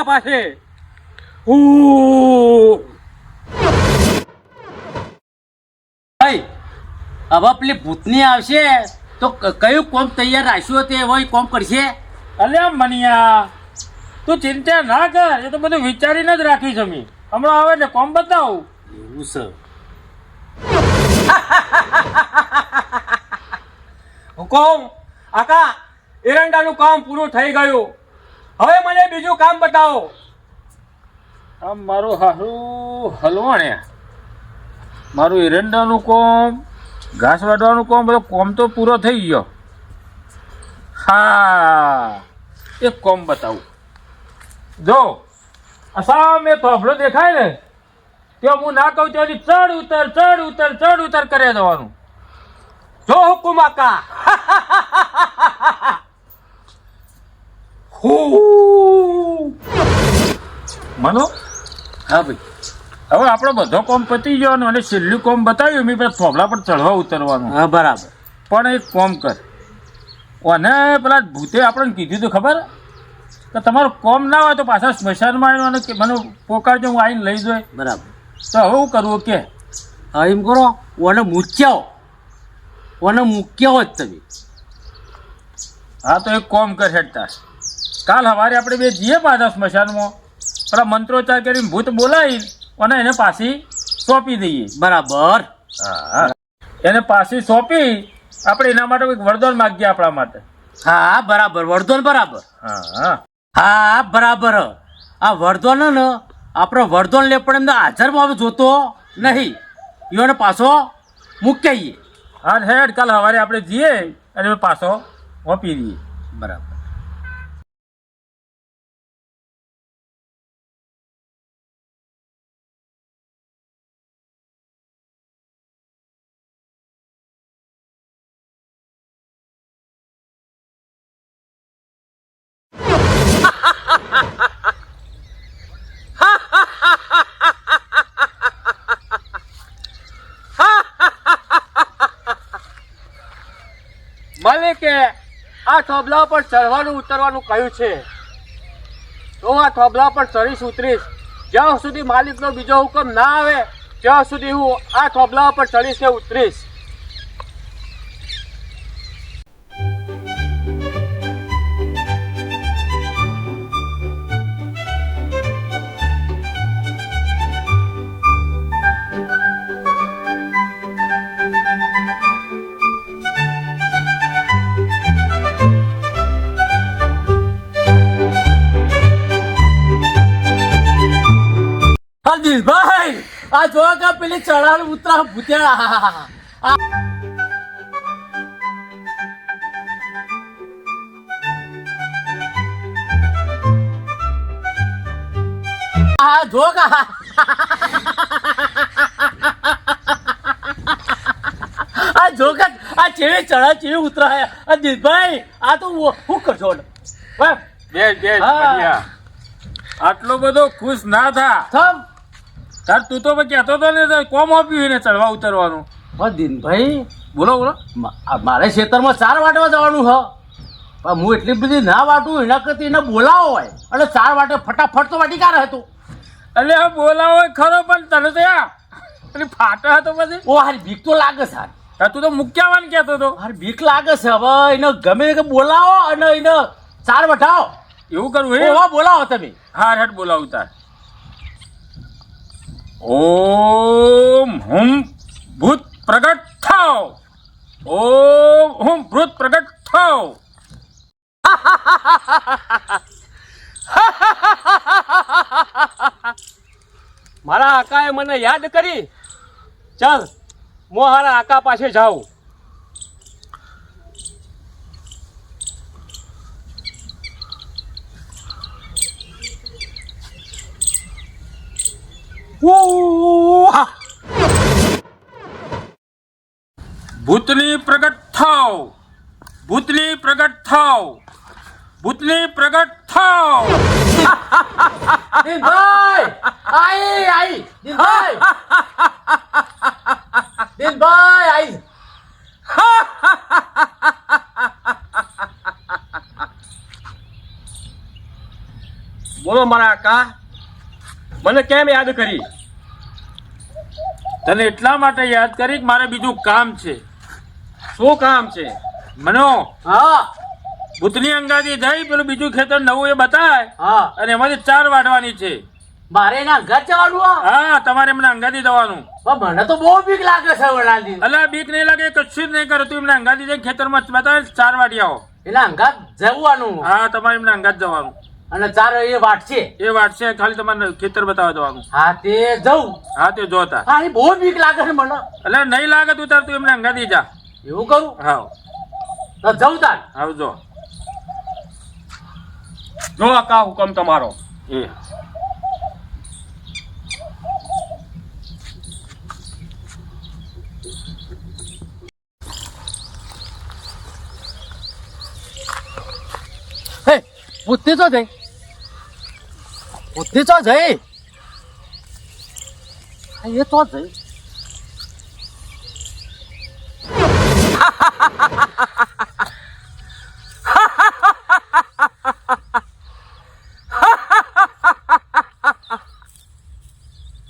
આકા પાસે. ભાઈ હવે પેલી ભૂતની આવશે તો કયું કોમ તૈયાર રાખ્યું તે હોય કોમ કરશે? અલ્યા મનિયા તું ચિંતા ના કર એ તો બધું વિચારીને જ રાખી જમી હમણાં આવે ને કોમ બતાવું. એવું છે. હુકમ આકા એરંડાનું કામ પૂરું થઈ ગયું. હવે મને બીજું કામ બતાવો. આમ મારું હારું હલવાણે. મારું એરંડાનું કોમ, ઘાસ વાઢવાનું કોમ, બધો કોમ તો પૂરો થઈ ગયો. હા, એક કોમ બતાવું. જો, અસામે સામે થોભલો દેખાય ને, ત્યાં હું ના કહું ત્યાંથી ચડ ઉતર ચડ ઉતર ચડ ઉતર કરે જવાનું. જો હુકુમ આકા. મનો? હા ભાઈ. હવે આપણો બધો કોમ પતી જવાનો અને છેલ્લું કોમ બતાવ્યું મેં પેલા થોભલા પર ચડવા ઉતરવાનું. હા બરાબર. પણ એક કોમ કર. અને પેલા ભૂતે આપણને કીધું તું ખબર? તો તમારું કોમ ના હોય તો પાછા સ્મશાનમાં આવ્યો અને મને પોકારજો હું આવીને લઈ જોઈ. બરાબર. તો હવે હું કરવું કે હા એમ કરો. ઓને મૂક્યા ઓને મૂક્યા જ તમે. હા તો એક કોમ કર હેડતા. કાલ સવારે આપણે બે જઈએ પાછા સ્મશાનમાં. પેલા મંત્રોચ્ચાર કરીને ભૂત બોલાવી અને એને પાછી સોંપી દઈએ. બરાબર? એને પાછી સોંપી આપણે એના માટે એક વરદાન માગીએ આપણા માટે. હા બરાબર. વરદોન બરાબર. હા. હા હા બરાબર. આ વરદાન ને આપણો વરદોન લે પણ એમને હાજરમાં હવે જોતો નહીં. યોને પાછો મૂકી હા હેડ કાલ સવારે આપણે જઈએ અને પાછો ઓપી દઈએ. બરાબર. માલિકે આ થોભલા પર ચડવાનું ઉતરવાનું કહ્યું છે. તો આ થોભલા પર ચડીશ, ઉતરીશ. જ્યાં સુધી માલિકનો બીજો હુકમ ના આવે, ત્યાં સુધી હું આ થોભલા પર ચડીશ ને ઉતરીશ. આ જો કે પેલી ચડાણ ઉતરા ભૂત્યા આ જો કા આ જો કે આ ચેવી ચડા ચેવી ઉતરાય. આ આ તો હું કરશો બે બે. આટલો બધો ખુશ ના થા. થમ. તાર તું તો કહેતો હતો ને કોમ આપ્યું એને ચડવા ઉતરવાનું? હા દિનભાઈ બોલો બોલો. મારે ખેતરમાં ચાર વાટવા જવાનું હ. પણ હું એટલી બધી ના વાટું એના કરતી એને બોલાવો હોય. અને ચાર વાટે ફટાફટ તો વાટી કાઢે હતું એટલે હા બોલાવો ખરો પણ તને તો યા ફાટો હતો પછી. ઓ હારી બીક તો લાગે છે હારી. તું તો મુક્યાવાન કહેતો હતો હારી બીક લાગે છે હવે એને ગમે તે કે બોલાવો અને એને ચાર વટાવો એવું કરવું એ હા બોલાવો તમે. હા હેડ બોલાવું તાર. ઓમ હુમ ભૂત પ્રગટ થાવ ઓમ હું ભૂત પ્રગટ થાવ મારા આકાએ મને યાદ કરી. ચાલ, હું હારા આકા પાસે જાઉં. ભૂતની પ્રગટ થાવ ભૂતની પ્રગટ થાવ ભૂતની પ્રગટ થાવ દિનભાઈ આઈ આઈ દિનભાઈ દિનભાઈ આઈ બોલો મારા આકા મને કેમ યાદ કરી? તને એટલા માટે યાદ કરી કે મારે બીજું કામ છે. શું કામ છે? મનો. હા. ભૂતની અંગાથી જઈ પેલું બીજું ખેતર નવું એ બતાય. હા. અને એમાંથી ચાર વાઢવાની છે. મારે એના અંગાત જવાનું હા તમારે એમને અંગાથી જવાનું. મને તો બહુ બીક લાગે છે વડાલજી અલા બીક નહીં લાગે કશું જ નહીં કરે. તું એમને અંગાથી જઈ ખેતરમાં બતાવે ચાર વાટી આવો એના અંગાત જવાનું. હા તમારે એમને અંગાત જવાનું. અને ચાર એ વાટશે એ વાટશે ખાલી તમારે ખેતર બતાવવા દેવાનું હા તે જવું હા તે જોતા. હા એ બહુ બીક લાગે છે મને. એટલે નહીં લાગે તું તાર તું એમને અંગાદી જા. એવું કરું? હા તો જવું તાર. આવજો જો. આકા હુકમ તમારો. એ. હે પૂછતી તો જઈ. બુદ્ધિ તો જઈ. એ તો જઈ.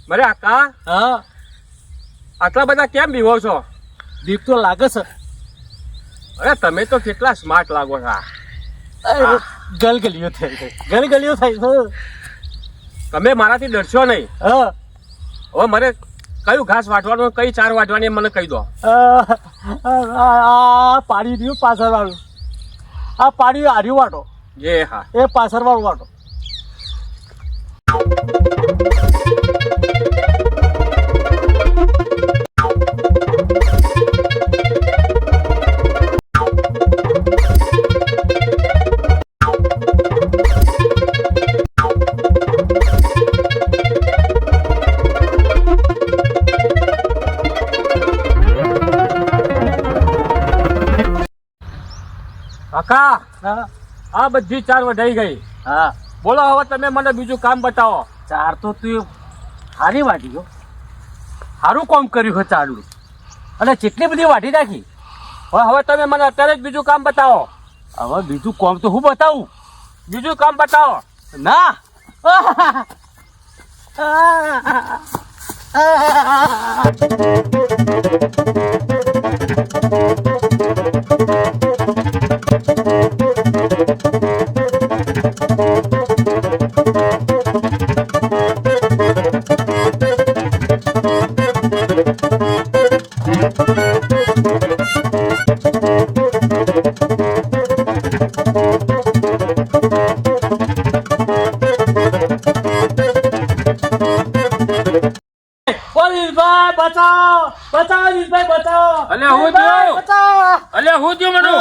મારે આકા હા. આટલા બધા કેમ બીવો છો? બીક તો લાગે છે. અરે તમે તો કેટલા સ્માર્ટ લાગો છો ગલગલીઓ થઈ ગઈ. ગલગલીઓ થઈ છે તમે મારાથી ડરશો નહીં. હવે મારે કયું ઘાસ વાટવાનું કઈ ચાર વાટવાની એ મને કહી દો. આ પાડી રહ્યું પાછળ વાળું આ પાડી હાર્યું વાટો. જે હા. એ પાછળ વાળું વાટો. કાકા હા. આ બધી ચાર વઢાઈ ગઈ. હા. બોલો હવે તમે મને બીજું કામ બતાવો. ચાર તો તું હારી વાટી ગયો સારું કામ કર્યું છે ચારનું અને કેટલી બધી વાટી નાખી? હવે હવે તમે મને અત્યારે જ બીજું કામ બતાવો. હવે બીજું કામ તો હું બતાવું? બીજું કામ બતાવો. ના. પોલીસભાઈ બચાવો બચાવો દિલભાઈ બચાવો. હું હું મનો?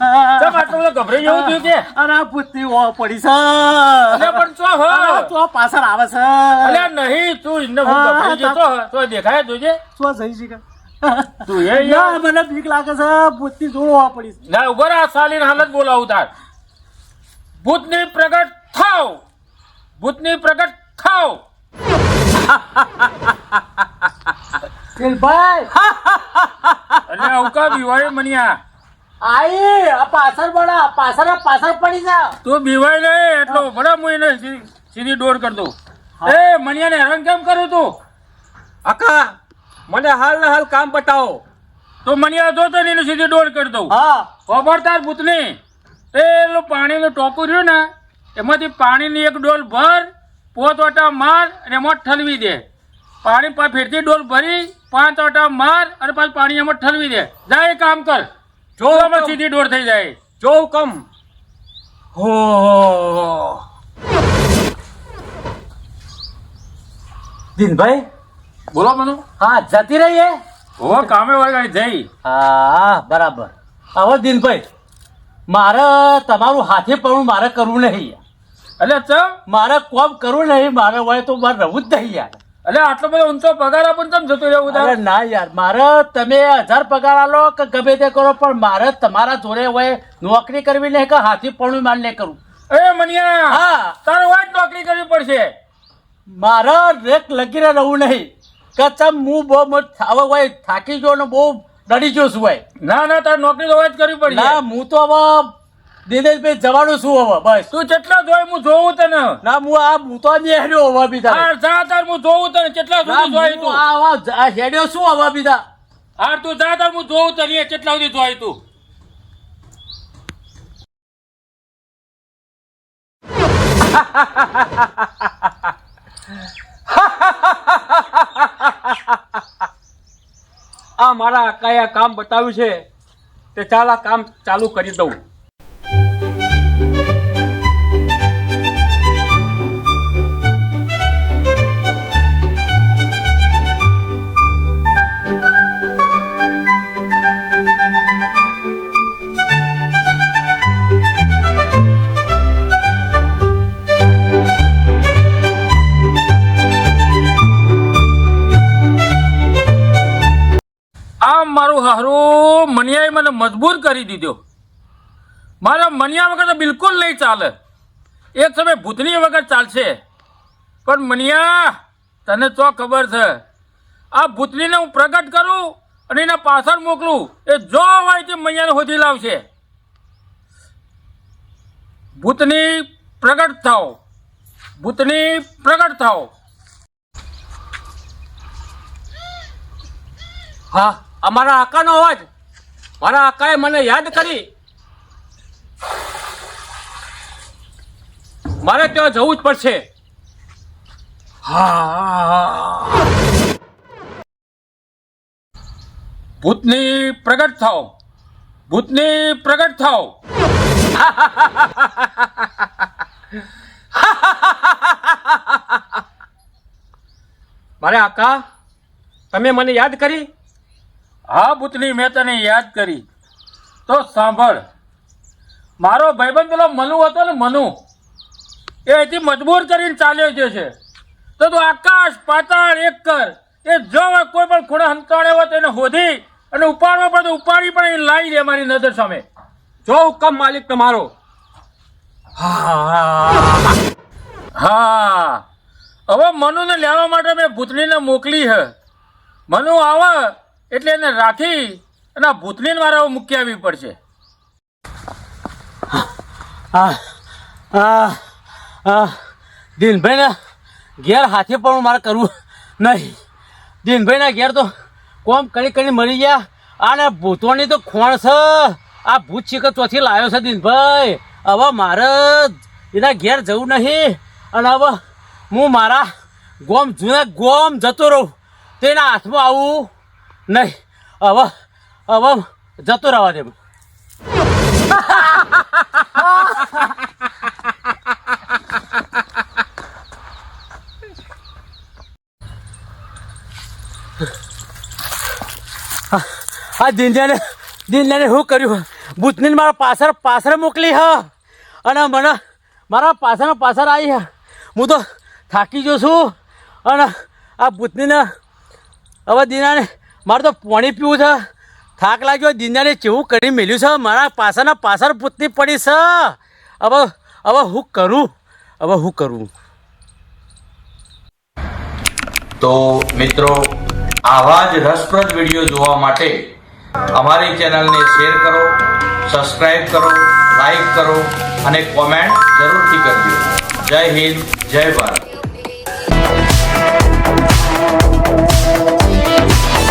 આટલું ગભરાઈ જવું થયું કે? અરે ઓ પડી છે. પણ ચો હો? ચો પાછળ આવે છે. નહીં તું ઇન્ને હું ગભરાઈ જતો તો દેખાય તુજે જઈ તું એ યાર. મને બીક લાગે છે. પુત્રી જોડવા પડી ના ઊભો રહે, સાલીન હાલત બોલાવું તાર. ભૂતની પ્રગટ થાવ. ભૂતની પ્રગટ થાવ. દિલભાઈ અને અવકા બીવાય મનિયા. આઈ આ પાછળ બડા પાછળ પાછળ પડી જા. તું બીવાય નહીં એટલો બડા હું એને સીધી દોડ કર દઉં. એ મનિયાને હેરાન કેમ કરું તું? આકા મને હાલ ને હાલ કામ બતાવો તો મનિયા જો તો એને સીધી દોડ કરી દઉં. હા. ખબર તાર ભૂતની? પેલું પાણીનું ટોપું રહ્યું ને એમાંથી પાણીની એક ડોલ ભર પોત ઓટા માર અને એમાં ઠલવી દે. પાણી પા ફેરથી ડોલ ભરી પાંચ ઓટા માર અને પાછું પાણી એમાં ઠલવી દે. જાય કામ કર. જો સીધી દોડ થઈ જાય. જો કમ. હો. દિનભાઈ બોલો મનુ. હા જતી રહીએ ઓ કામે વળગાડી જઈ. હા બરાબર. આવો દિનભાઈ. મારે તમારું હાથે પણ મારે કરવું નહીં. એટલે ચમ? મારે કોમ કરવું નહીં મારે હોય તો મારે રહેવું જ નહીં યાર. એટલે આટલો બધો ઊંચો પગાર આપું તમ જતું રહેવું અરે ના યાર મારે તમે હજાર પગાર આલો કે ગમે તે કરો પણ મારે તમારા જોડે હોય નોકરી કરવી નહીં કે હાથી પણ માર નહીં કરવું. એ મનિયા હા. તારે હોય જ નોકરી કરવી પડશે. મારે રેક લગીને રહું નહીં. કે હું બહુ હવે હોય થાકી ગયો ને બહુ ડરી ગયો છું ભાઈ. ના ના તારે નોકરી તો હોય જ કરવી પડી ના હું તો હવે દિનેશભાઈ જવાનું છું હવે બસ. તું કેટલા જોઈ હું જોઉં તને. ના હું આ હું તો નેહર્યો હવે બીજા જા તાર હું જોઉં તને. કેટલા સુધી જોઈ તું. આ હેડ્યો શું હવે બીજા હા તું જા તાર હું જોઉં તને કેટલા સુધી જોઈ તું. મારા આકાએ આ કામ બતાવ્યું છે તે ચાલ આ કામ ચાલુ કરી દઉં. મને મજબૂર કરી દીધો. મારા મનિયા વગર તો બિલકુલ નહીં ચાલે. એક સમય ભૂતની વગર ચાલશે. પણ મનિયા, તને તો ખબર છે. આ ભૂતનીને હું પ્રગટ કરું અને એના પાછળ મોકલું. એ જો હોય તે મૈયાને હોતી લાવશે. ભૂતની પ્રગટ થાવ ભૂતની પ્રગટ થાઓ. હા, અમારા આકાનો અવાજ. મારા આકાએ મને યાદ કરી. મારે ત્યાં જવું જ પડશે. ભૂતની પ્રગટ થાવ ભૂતની પ્રગટ થાવ મારે આકા, તમે મને યાદ કરી? હા ભૂતની મેં તને યાદ કરી. તો સાંભળ. મારો ભાઈબંધ પેલો મનુ હતો ને મનુ. એ અહીંથી મજબૂર કરીને ચાલ્યો જે છે. તો તું આકાશ, પાતાળ, એક કર. એ જો કોઈ પણ ખૂણે હંતાણે હોય તેને હોધી અને ઉપાડવા પડે તો ઉપાડી પણ એ લાવી દે મારી નજર સામે. જો હુકમ માલિક તમારો. હા. હવે મનુને લેવા માટે મેં ભૂતનીને મોકલી છે મનુ આવે. એટલે એને રાખી અને મારે હવે મૂકી આવવી પડશે. દિનભાઈના ઘેર હાથે પણ મારે કરવું નહીં. દિનભાઈના ઘેર તો કોમ કરી કરી મરી ગયા. અને ભૂતોની તો ખોણ છે. આ ભૂત શીખર ચોથી લાવ્યો છે દિનભાઈ. હવે મારે એના ઘેર જવું નહીં. અને હવે હું મારા ગોમ જૂના ગોમ જતો રહું. તેના હાથમાં આવું. નહીં હવે હવે જતો રહેવા દે. આ દિનજાને દિનજાને શું કર્યું? ભૂતની મારા પાછળ પાછળ મોકલી હ. અને મને, મારા પાછળ પાછળ આવી હ. હું તો થાકી ગયો છું. અને આ ભૂતનીને, હવે દિનાને મારે તો પાણી પીવું છે. થાક લાગ્યો દિનાને કેવું કરી મેલ્યું છે? મારા પાસાના પાછળ પૂતની પડી છે. હવે હવે હું કરું? હવે હું કરું? તો મિત્રો, આવા જ રસપ્રદ વીડિયો જોવા માટે અમારી ચેનલને શેર કરો સબસ્ક્રાઈબ કરો લાઈક કરો અને કોમેન્ટ જરૂરથી કરજો. જય હિન્દ, જય ભારત.